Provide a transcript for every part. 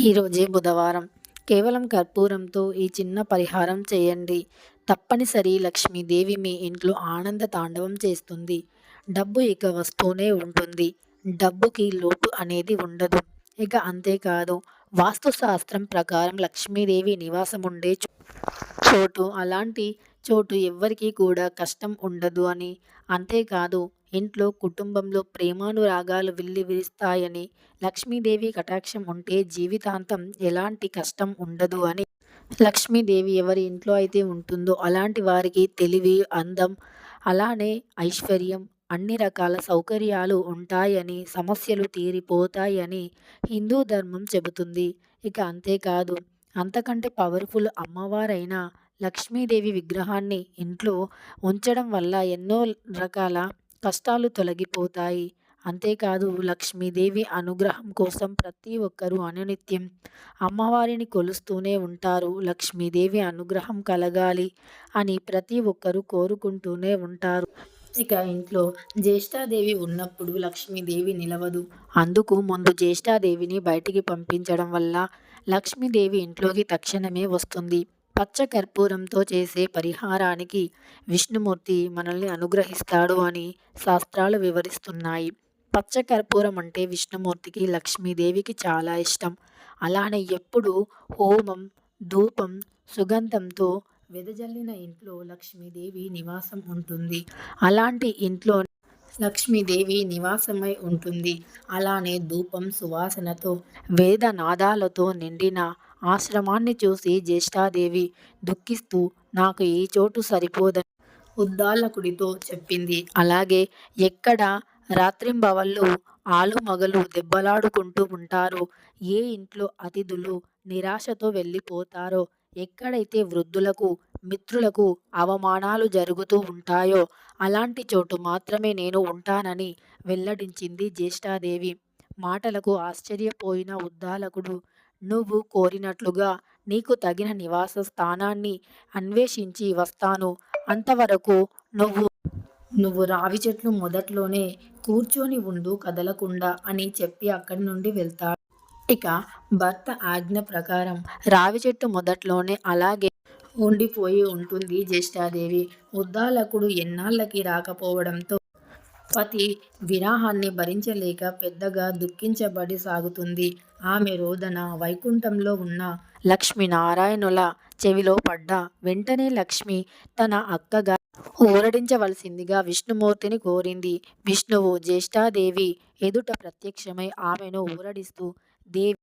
ఈరోజే బుధవారం. కేవలం కర్పూరంతో ఈ చిన్న పరిహారం చేయండి. తప్పనిసరి లక్ష్మీదేవి మీ ఇంట్లో ఆనంద తాండవం చేస్తుంది. డబ్బు ఇక వస్తూనే ఉంటుంది. డబ్బుకి లోటు అనేది ఉండదు. ఇక అంతేకాదు వాస్తుశాస్త్రం ప్రకారం లక్ష్మీదేవి నివాసం ఉండే చోటు అలాంటి చోటు ఎవ్వరికీ కూడా కష్టం ఉండదు అని. అంతేకాదు ఇంట్లో కుటుంబంలో ప్రేమానురాగాలు విల్లి విరుస్తాయని లక్ష్మీదేవి కటాక్షం ఉంటే జీవితాంతం ఎలాంటి కష్టం ఉండదు అని. లక్ష్మీదేవి ఎవరి ఇంట్లో అయితే ఉంటుందో అలాంటి వారికి తెలివి అందం అలానే ఐశ్వర్యం అన్ని రకాల సౌకర్యాలు ఉంటాయని సమస్యలు తీరిపోతాయని హిందూ ధర్మం చెబుతుంది. ఇక అంతేకాదు అంతకంటే పవర్ఫుల్ అమ్మవారైన లక్ష్మీదేవి విగ్రహాన్ని ఇంట్లో ఉంచడం వల్ల ఎన్నో రకాల కష్టాలు తొలగిపోతాయి. అంతేకాదు లక్ష్మీదేవి అనుగ్రహం కోసం ప్రతి ఒక్కరూ అనునిత్యం అమ్మవారిని కొలుస్తూనే ఉంటారు. లక్ష్మీదేవి అనుగ్రహం కలగాలి అని ప్రతి ఒక్కరూ కోరుకుంటూనే ఉంటారు. ఇక ఇంట్లో జ్యేష్ఠాదేవి ఉన్నప్పుడు లక్ష్మీదేవి నిలవదు. అందుకు ముందు జ్యేష్ఠాదేవిని బయటికి పంపించడం వల్ల లక్ష్మీదేవి ఇంట్లోకి తక్షణమే వస్తుంది. పచ్చ కర్పూరంతో చేసే పరిహారానికి విష్ణుమూర్తి మనల్ని అనుగ్రహిస్తాడు అని శాస్త్రాలు వివరిస్తున్నాయి. పచ్చ కర్పూరం అంటే విష్ణుమూర్తికి లక్ష్మీదేవికి చాలా ఇష్టం. అలానే ఎప్పుడు హోమం ధూపం సుగంధంతో వెదజల్లిన ఇంట్లో లక్ష్మీదేవి నివాసం ఉంటుంది. అలాంటి ఇంట్లో లక్ష్మీదేవి నివాసమై ఉంటుంది. అలానే ధూపం సువాసనతో వేద నాదాలతో నిండిన ఆశ్రమాన్ని చూసి జ్యేష్ఠాదేవి దుఃఖిస్తూ నాకు ఈ చోటు సరిపోదని ఉద్దాలకుడితో చెప్పింది. అలాగే ఎక్కడ రాత్రింబవళ్ళు ఆలు మగలు దెబ్బలాడుకుంటూ ఉంటారో ఏ ఇంట్లో అతిథులు నిరాశతో వెళ్ళిపోతారో ఎక్కడైతే వృద్ధులకు మిత్రులకు అవమానాలు జరుగుతూ ఉంటాయో అలాంటి చోటు మాత్రమే నేను ఉంటానని వెల్లడించింది జ్యేష్ఠాదేవి. మాటలకు ఆశ్చర్యపోయిన ఉద్దాలకుడు నువ్వు కోరినట్లుగా నీకు తగిన నివాస స్థానాన్ని అన్వేషించి వస్తాను. అంతవరకు నువ్వు నువ్వు రావి చెట్లు మొదట్లోనే కూర్చొని ఉండు కదలకుండా అని చెప్పి అక్కడి నుండి వెళ్తాడు. ఇక భర్త ఆజ్ఞ ప్రకారం రావి చెట్టు మొదట్లోనే అలాగే ఉండిపోయి ఉంటుంది జ్యేష్ఠాదేవి. ఉద్దాలకుడు ఎన్నాళ్ళకి రాకపోవడంతో పతి విరాహాన్ని భరించలేక పెద్దగా దుఃఖించబడి సాగుతుంది. ఆమె రోదన వైకుంఠంలో ఉన్న లక్ష్మీనారాయణుల చెవిలో పడ్డ వెంటనే లక్ష్మి తన అక్కగా ఊరడించవలసిందిగా విష్ణుమూర్తిని కోరింది. విష్ణువు జ్యేష్ఠాదేవి ఎదుట ప్రత్యక్షమై ఆమెను ఊరడిస్తూ దేవి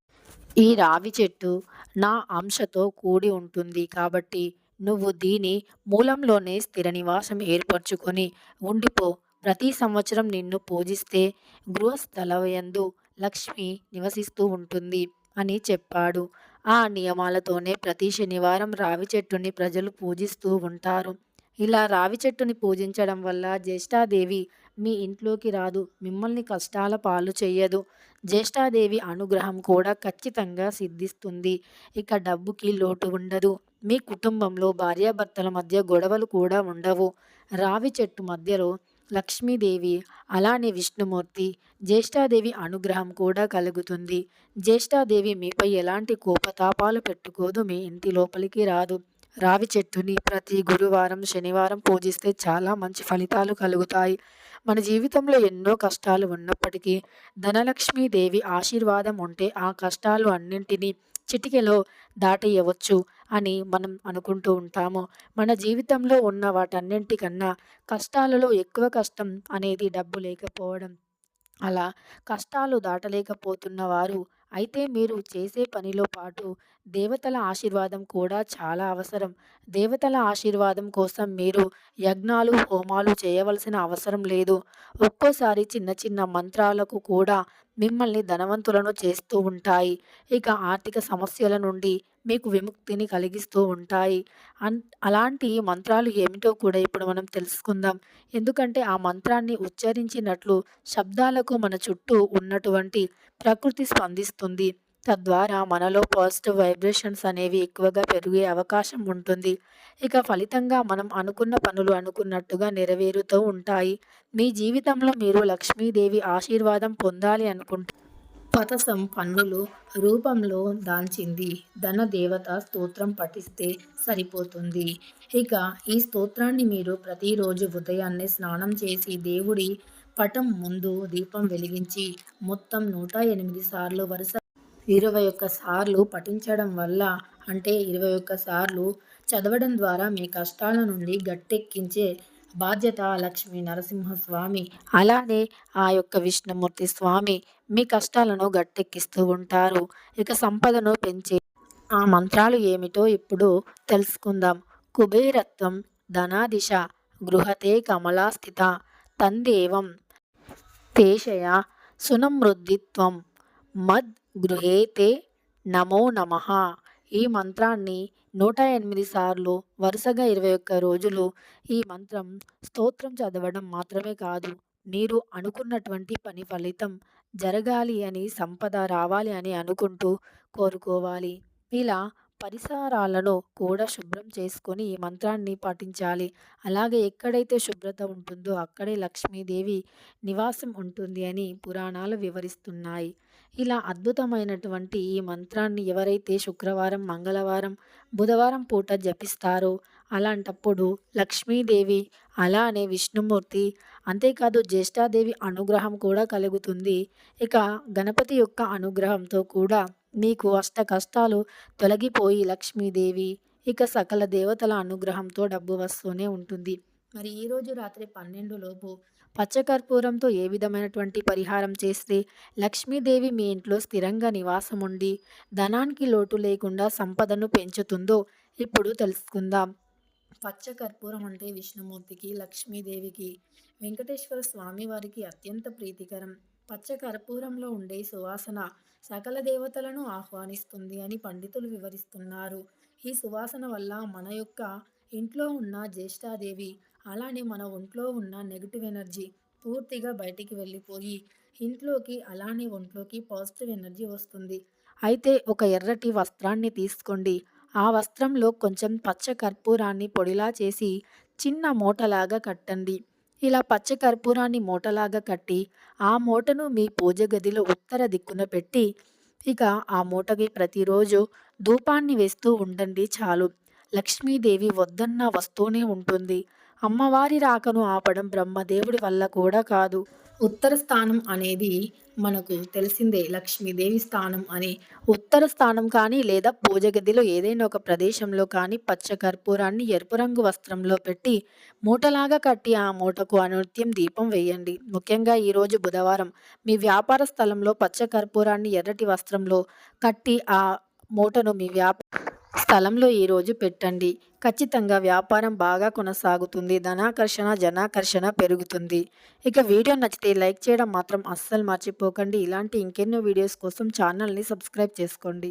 ఈ రావి చెట్టు నా అంశతో కూడి ఉంటుంది కాబట్టి నువ్వు దీని మూలంలోనే స్థిర నివాసం ఏర్పరచుకొని ఉండిపో. ప్రతి సంవత్సరం నిన్ను పూజిస్తే గృహస్థలయందు లక్ష్మి నివసిస్తూ ఉంటుంది అని చెప్పాడు. ఆ నియమాలతోనే ప్రతి శనివారం రావి చెట్టుని ప్రజలు పూజిస్తూ ఉంటారు. ఇలా రావి చెట్టుని పూజించడం వల్ల జ్యేష్ఠాదేవి మీ ఇంట్లోకి రాదు మిమ్మల్ని కష్టాల పాలు చేయదు జ్యేష్ఠాదేవి అనుగ్రహం కూడా ఖచ్చితంగా సిద్ధిస్తుంది. ఇక డబ్బుకి లోటు ఉండదు. మీ కుటుంబంలో భార్యాభర్తల మధ్య గొడవలు కూడా ఉండవు. రావి చెట్టు మధ్యలో లక్ష్మీదేవి అలానే విష్ణుమూర్తి జ్యేష్ఠాదేవి అనుగ్రహం కూడా కలుగుతుంది. జ్యేష్ఠాదేవి మీపై ఎలాంటి కోపతాపాలు పెట్టుకోదు మీ ఇంటి లోపలికి రాదు. రావి చెట్టుని ప్రతి గురువారం శనివారం పూజిస్తే చాలా మంచి ఫలితాలు కలుగుతాయి. మన జీవితంలో ఎన్నో కష్టాలు ఉన్నప్పటికీ ధనలక్ష్మీదేవి ఆశీర్వాదం ఉంటే ఆ కష్టాలు అన్నింటినీ చిటికెలో దాటేయవచ్చు. అని మనం అనుకుంటూ ఉంటాము. మన జీవితంలో ఉన్న వాటన్నింటికన్నా కష్టాలలో ఎక్కువ కష్టం అనేది డబ్బు లేకపోవడం అలా కష్టాలు దాటలేకపోతున్న వారు అయితే మీరు చేసే పనిలో పాటు దేవతల ఆశీర్వాదం కూడా చాలా అవసరం. దేవతల ఆశీర్వాదం కోసం మీరు యజ్ఞాలు హోమాలు చేయవలసిన అవసరం లేదు. ఒక్కోసారి చిన్న చిన్న మంత్రాలకు కూడా మిమ్మల్ని ధనవంతులను చేస్తూ ఉంటాయి. ఇక ఆర్థిక సమస్యల నుండి మీకు విముక్తిని కలిగిస్తూ ఉంటాయి. అన్ అలాంటి మంత్రాలు ఏమిటో కూడా ఇప్పుడు మనం తెలుసుకుందాం. ఎందుకంటే ఆ మంత్రాన్ని ఉచ్చరించినట్లు శబ్దాలకు మన చుట్టూ ఉన్నటువంటి ప్రకృతి స్పందిస్తుంది. తద్వారా మనలో పాజిటివ్ వైబ్రేషన్స్ అనేవి ఎక్కువగా పెరిగే అవకాశం ఉంటుంది. ఇక ఫలితంగా మనం అనుకున్న పనులు అనుకున్నట్టుగా నెరవేరుతూ ఉంటాయి. మీ జీవితంలో మీరు లక్ష్మీదేవి ఆశీర్వాదం పొందాలి అనుకుంటే పతసం పన్నులు రూపంలో దాల్చింది. ధన దేవత స్తోత్రం పఠిస్తే సరిపోతుంది. ఇక ఈ స్తోత్రాన్ని మీరు ప్రతిరోజు ఉదయాన్నే స్నానం చేసి దేవుడి పటం ముందు దీపం వెలిగించి మొత్తం నూట ఎనిమిది సార్లు వరుస ఇరవై ఒక్క సార్లు పఠించడం వల్ల అంటే ఇరవై ఒక్క సార్లు చదవడం ద్వారా మీ కష్టాల నుండి గట్టెక్కించే బాధ్యత లక్ష్మీ నరసింహస్వామి. అలానే ఆ యొక్క విష్ణుమూర్తి స్వామి మీ కష్టాలను గట్టెక్కిస్తూ ఉంటారు. ఇక సంపదను పెంచే ఆ మంత్రాలు ఏమిటో ఇప్పుడు తెలుసుకుందాం. కుబేరత్వం ధనాదిశ గృహతే కమలాస్థిత తందేవం తేషయ సునమృద్ధిత్వం మద్ గృహేతే నమో నమః. ఈ మంత్రాన్ని నూట ఎనిమిది సార్లు వరుసగా ఇరవై ఒక్క రోజులు ఈ మంత్రం స్తోత్రం చదవడం మాత్రమే కాదు మీరు అనుకున్నటువంటి పని ఫలితం జరగాలి అని సంపద రావాలి అని అనుకుంటూ కోరుకోవాలి. ఇలా పరిసరాలను కూడా శుభ్రం చేసుకొని ఈ మంత్రాన్ని పాటించాలి. అలాగే ఎక్కడైతే శుభ్రత ఉంటుందో అక్కడే లక్ష్మీదేవి నివాసం ఉంటుంది అని పురాణాలు వివరిస్తున్నాయి. ఇలా అద్భుతమైనటువంటి ఈ మంత్రాన్ని ఎవరైతే శుక్రవారం మంగళవారం బుధవారం పూట జపిస్తారో అలాంటప్పుడు లక్ష్మీదేవి అలానే విష్ణుమూర్తి అంతేకాదు జ్యేష్ఠాదేవి అనుగ్రహం కూడా కలుగుతుంది. ఇక గణపతి యొక్క అనుగ్రహంతో కూడా మీకు అష్ట కష్టాలు తొలగిపోయి లక్ష్మీదేవి ఇక సకల దేవతల అనుగ్రహంతో డబ్బు వస్తూనే ఉంటుంది. మరి ఈరోజు రాత్రి పన్నెండు లోపు పచ్చకర్పూరంతో ఏ విధమైనటువంటి పరిహారం చేస్తే లక్ష్మీదేవి మీ ఇంట్లో స్థిరంగా నివాసం ఉండి ధనానికి లోటు లేకుండా సంపదను పెంచుతుందో ఇప్పుడు తెలుసుకుందాం. పచ్చ కర్పూరం అంటే విష్ణుమూర్తికి లక్ష్మీదేవికి వెంకటేశ్వర స్వామి వారికి అత్యంత ప్రీతికరం. పచ్చ కర్పూరంలో ఉండే సువాసన సకల దేవతలను ఆహ్వానిస్తుంది అని పండితులు వివరిస్తున్నారు. ఈ సువాసన వల్ల మన యొక్క ఇంట్లో ఉన్న జ్యేష్ఠాదేవి అలానే మన ఒంట్లో ఉన్న నెగిటివ్ ఎనర్జీ పూర్తిగా బయటికి వెళ్ళిపోయి ఇంట్లోకి అలానే ఒంట్లోకి పాజిటివ్ ఎనర్జీ వస్తుంది. అయితే ఒక ఎర్రటి వస్త్రాన్ని తీసుకోండి. ఆ వస్త్రంలో కొంచెం పచ్చ కర్పూరాన్ని పొడిలా చేసి చిన్న మూటలాగా కట్టండి. ఇలా పచ్చ కర్పూరాన్ని మూటలాగా కట్టి ఆ మూటను మీ పూజ గదిలో ఉత్తర దిక్కున పెట్టి ఇక ఆ మూటకి ప్రతిరోజు ధూపాన్ని వేస్తూ ఉండండి చాలు. లక్ష్మీదేవి వద్దన్న వస్తూనే ఉంటుంది. అమ్మవారి రాకను ఆపడం బ్రహ్మదేవుడి వల్ల కూడా కాదు. ఉత్తర స్థానం అనేది మనకు తెలిసిందే లక్ష్మీదేవి స్థానం అని. ఉత్తర స్థానం కానీ లేదా పూజ గదిలో ఏదైనా ఒక ప్రదేశంలో కానీ పచ్చ కర్పూరాన్ని ఎరుపు రంగు వస్త్రంలో పెట్టి మూటలాగా కట్టి ఆ మూటకు అనృత్యం దీపం వేయండి. ముఖ్యంగా ఈరోజు బుధవారం మీ వ్యాపార స్థలంలో పచ్చ కర్పూరాన్ని ఎర్రటి వస్త్రంలో కట్టి ఆ మూటను మీ వ్యాపార స్థలంలో ఈరోజు పెట్టండి. ఖచ్చితంగా వ్యాపారం బాగా కొనసాగుతుంది. ధనాకర్షణ జనాకర్షణ పెరుగుతుంది. ఇక వీడియో నచ్చితే లైక్ చేయడం మాత్రం అస్సలు మర్చిపోకండి. ఇలాంటి ఇంకెన్నో వీడియోస్ కోసం ఛానల్ని సబ్స్క్రైబ్ చేసుకోండి.